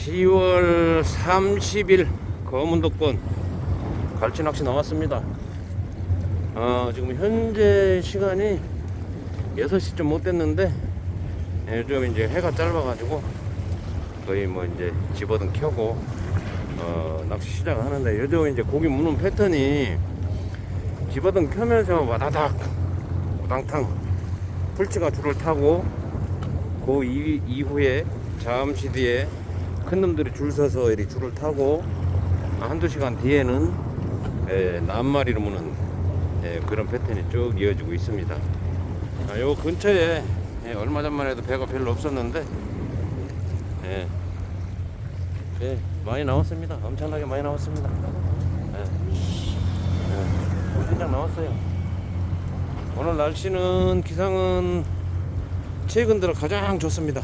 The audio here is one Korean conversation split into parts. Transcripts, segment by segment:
10월 30일 검은도권 갈치 낚시 나왔습니다. 어, 지금 현재 시간이 6시 좀 못 됐는데 예, 요즘 이제 해가 짧아가지고 거의 뭐 이제 집어든 켜고 어, 낚시 시작을 하는데 요즘 이제 고기 무는 패턴이 집어든 켜면서 와다닥 우당탕 풀치가 줄을 타고 그 이, 이후에 잠시 뒤에 큰 놈들이 줄 서서 이렇게 줄을 타고 한두 시간 뒤에는 예, 낱마리로 무는 예, 그런 패턴이 쭉 이어지고 있습니다. 아, 요 근처에 예, 얼마 전만 해도 배가 별로 없었는데 예, 예, 많이 나왔습니다. 엄청나게 많이 나왔습니다. 예, 예, 진작 나왔어요. 오늘 날씨는 기상은 최근 들어 가장 좋습니다.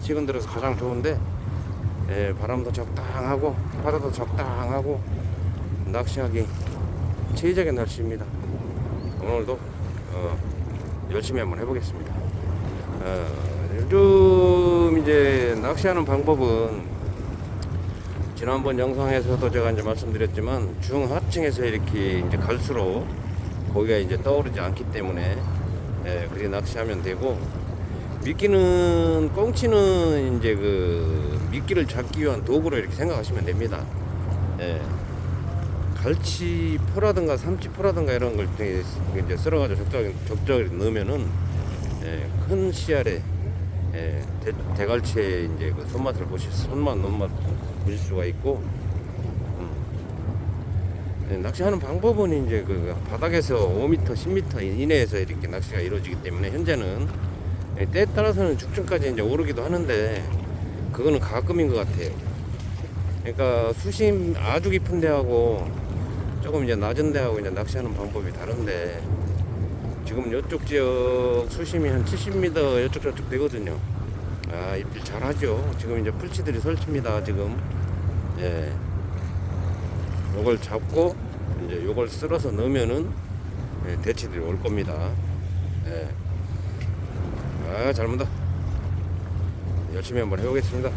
최근 들어서 가장 좋은데 예, 바람도 적당하고 바다도 적당하고 낚시하기 최적의 날씨입니다. 오늘도 어, 열심히 한번 해보겠습니다. 어, 요즘 이제 낚시하는 방법은 지난번 영상에서도 제가 이제 말씀드렸지만 중하층에서 이렇게 이제 갈수록 고기가 이제 떠오르지 않기 때문에 예, 그리 낚시하면 되고 미끼는 꽁치는 이제 그 미끼를 잡기 위한 도구로 이렇게 생각하시면 됩니다. 예. 갈치 포라든가 삼치 포라든가 이런 걸 이제 썰어가지고 적절히, 적절히 넣으면은 예, 큰 씨알에 예, 대, 대갈치의 이제 그 손맛을 보실 손맛 눈맛 보실 수가 있고 음. 예, 낚시하는 방법은 이제 그 바닥에서 5m, 10m 이내에서 이렇게 낚시가 이루어지기 때문에 현재는 예, 때에 따라서는 죽중까지 이제 오르기도 하는데 그거는 가끔인 것 같아요. 그러니까 수심 아주 깊은 데하고 조금 이제 낮은 데하고 이제 낚시하는 방법이 다른데 지금 이쪽 지역 수심이 한 70m 이쪽 저쪽 되거든요. 아 입질 잘하죠. 지금 이제 풀치들이 설칩니다. 지금 예. 요걸 잡고 이제 요걸 쓸어서 넣으면은 예, 대치들이 올 겁니다. 예. 아, 잘 문다. 열심히 한번 해보겠습니다.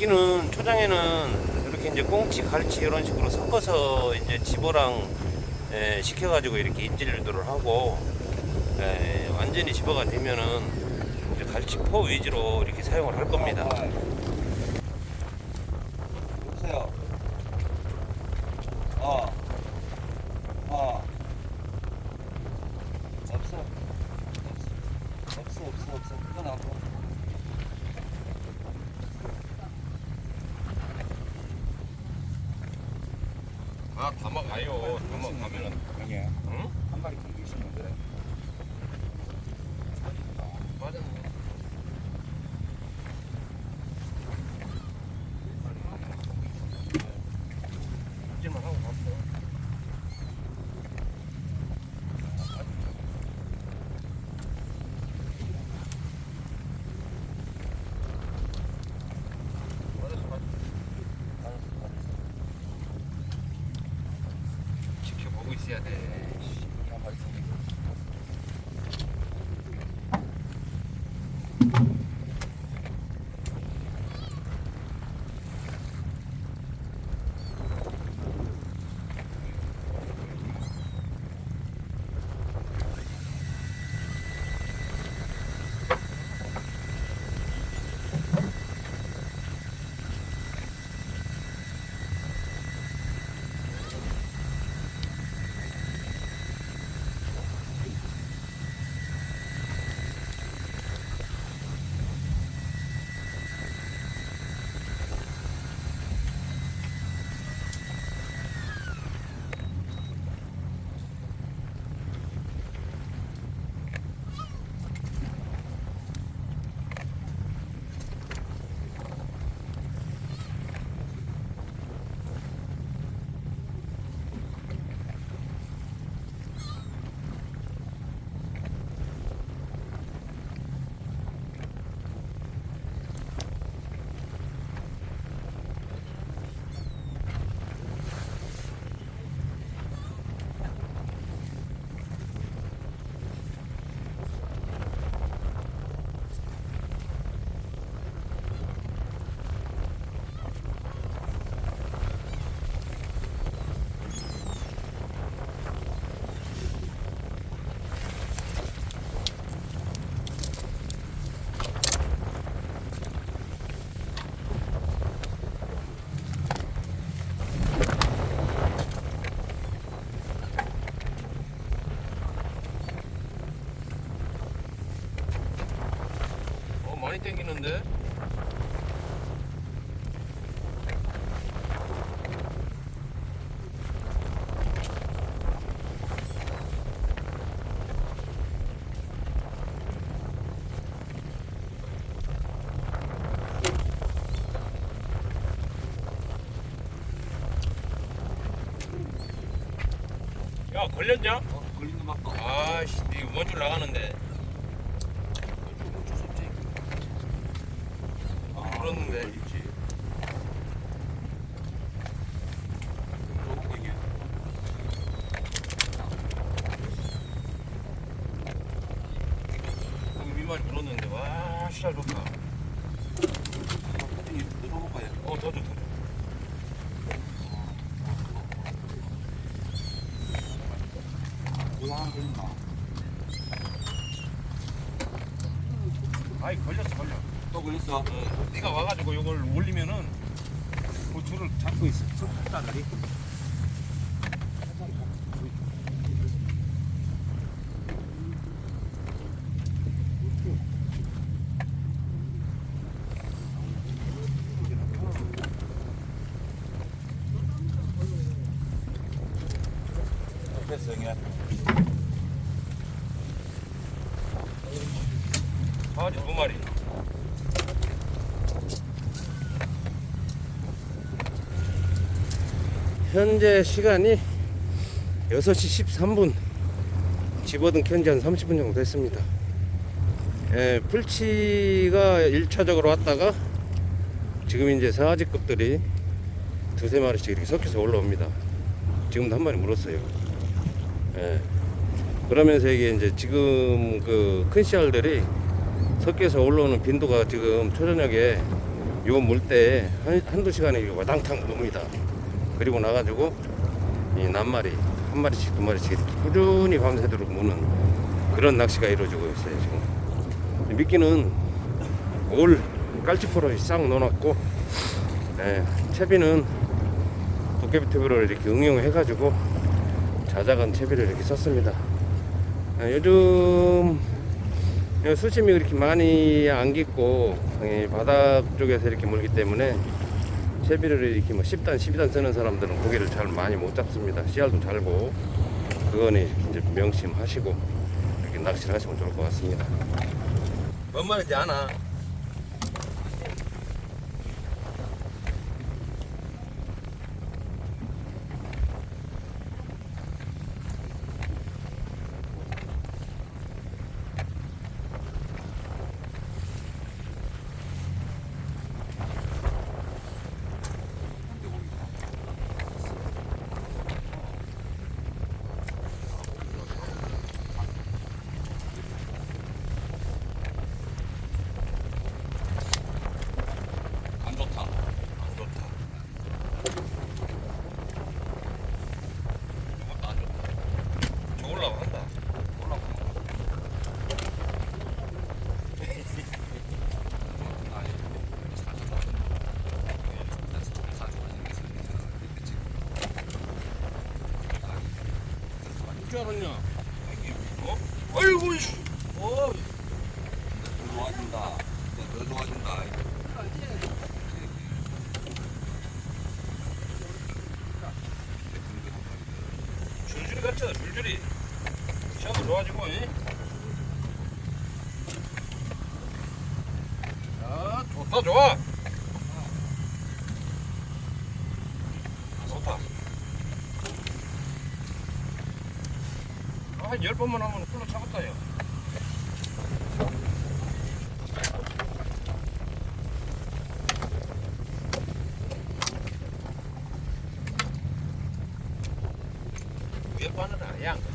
미끼는 초장에는 이렇게 이제 꽁치, 갈치 이런 식으로 섞어서 이제 집어랑 에, 식혀가지고 이렇게 유도를 하고 에, 완전히 집어가 되면은 이제 갈치 포 위주로 이렇게 사용을 할 겁니다. 여보세요. 어. 어. 없어. 없어. 없어. 없어. 없어. 그건 안 보. 아 담아 가요. 담아가면은 형님, 응? 한 마리 끊기시면 돼. 맞아. 입질만 하고 갔어. 지켜보고 있어야 돼. 한 마리 끊기. 많이 땡기는데? 야 걸렸냐? 어, 걸린 거 맞고. 아씨 이거 먼줄 나가는데 어쩔 수 없지. 아, 그렇는데. 걸리지. 조금 이게. 여기 밑만 불었는데 와 시작 좋다 넣어볼까요? 어 더 좋다. 아이 걸렸어 걸려 또 걸렸어? 어, 네가 와가지고 이걸 올리면은 그 줄을 잡고 있어 석다들이 됐어, 형님. 강아지 두 마리 현재 시간이 6시 13분 집어든 켠지 한 30분 정도 됐습니다 예, 풀치가 1차적으로 왔다가 지금 이제 사아지급들이 두세 마리씩 이렇게 섞여서 올라옵니다 지금도 한 마리 물었어요 예. 그러면서 이게 이제 지금 그 큰 씨알들이 섞여서 올라오는 빈도가 지금 초저녁에 이거 물때 한두 시간에 와당탕 뭅니다. 그리고 나가지고 이 낱마리 한 마리씩 두 마리씩 꾸준히 밤새도록 무는 그런 낚시가 이루어지고 있어요 지금. 미끼는 올 깔치포로 싹 넣어놨고 예, 채비는 도깨비 튜브를 이렇게 응용해 가지고 자작한 채비를 이렇게 썼습니다. 아, 요즘 이 수심이 그렇게 많이 안 깊고 이 바닥 쪽에서 이렇게 물기 때문에 채비를 이렇게 뭐 10단, 12단 쓰는 사람들은 고기를 잘 많이 못 잡습니다. 씨알도 잘고 그거는 이제 명심하시고 이렇게 낚시를 하시면 좋을 것 같습니다. 뭔 말인지 아나? 안 좋다. 안 좋다. 이것도 안 좋다. 저 올라간다. 줄 알았냐? 어? 아이고, 이씨. 어, 더 좋아진다. 더 좋아진다. 줄줄이 같잖아, 줄줄이. 시야도 좋아지고, 이. 야, 좋다, 좋아. 좋다. 아, 한열 번만 하면 풀로 차겠다, 야. 위에 바늘은 양.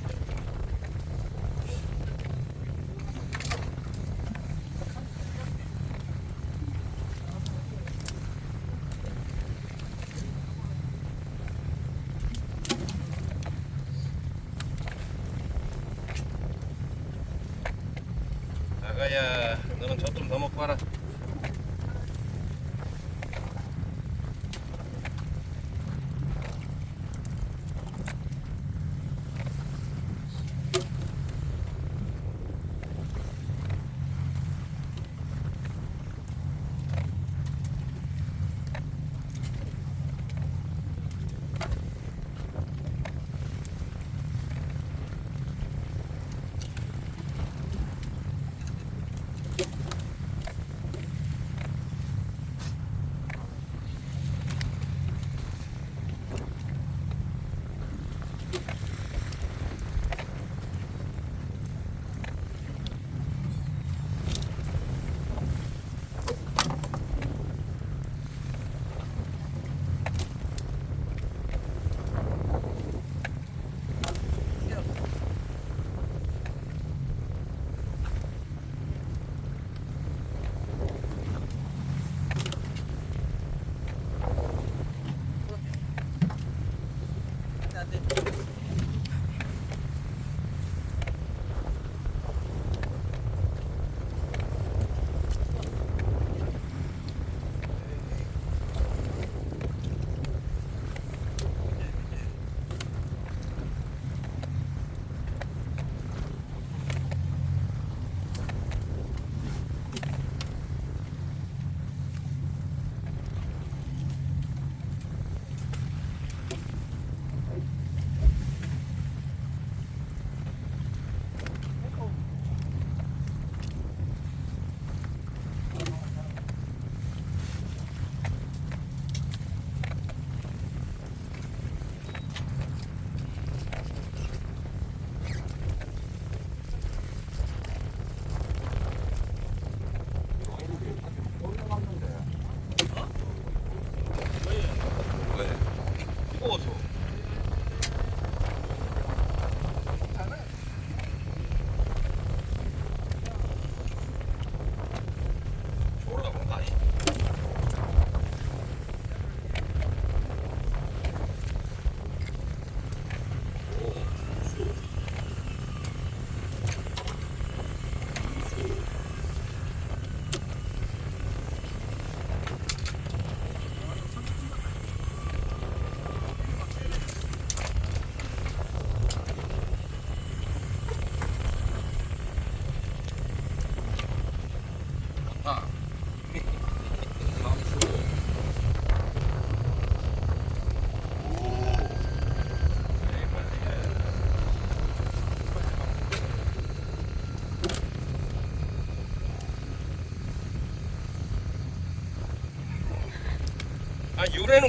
natin.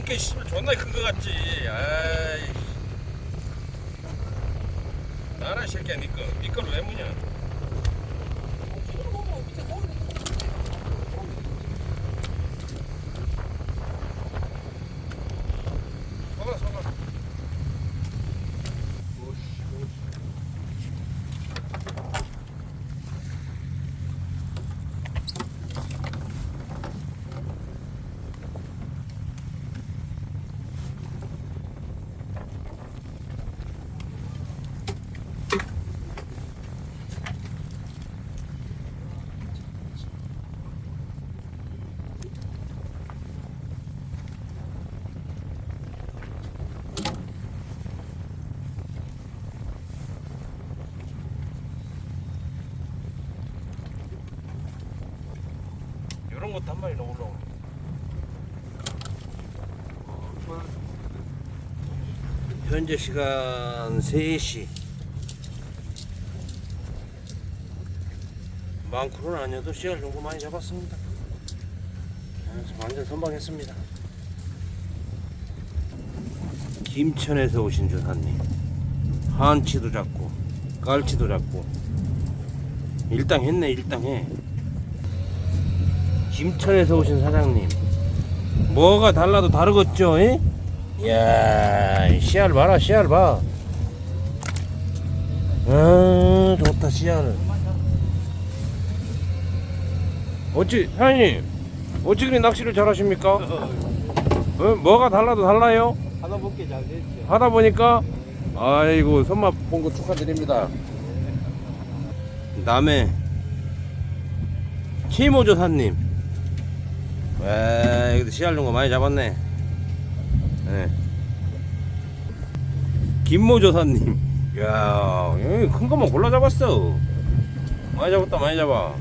꽤 씨발 존나 큰 거 같지. 아이. 나라 이 새끼야 니꺼 니꺼를 왜 무냐 현재 시간 3시. 많고는 아니어도 씨알 정도 많이 잡았습니다. 완전 선방했습니다. 김천에서 오신 조사님 한치도 잡고 깔치도 잡고. 일당 했네 일당 해. 김천에서 오신 사장님. 뭐가 달라도 다르겠죠 에? 이야 이 씨알 봐라 씨알 봐 아, 좋다 씨알 어찌 사장님 어찌 그리 낚시를 잘하십니까? 어? 뭐가 달라도 달라요? 하나 먹게 잘 됐죠. 하다 보니까 아이고 손맛 본 거 축하드립니다. 남해 치모 조사님, 와 여기도 씨알 준거 많이 잡았네. 네. 김모 조사님, 야 큰 것만 골라 잡았어. 많이 잡았다 많이 잡아.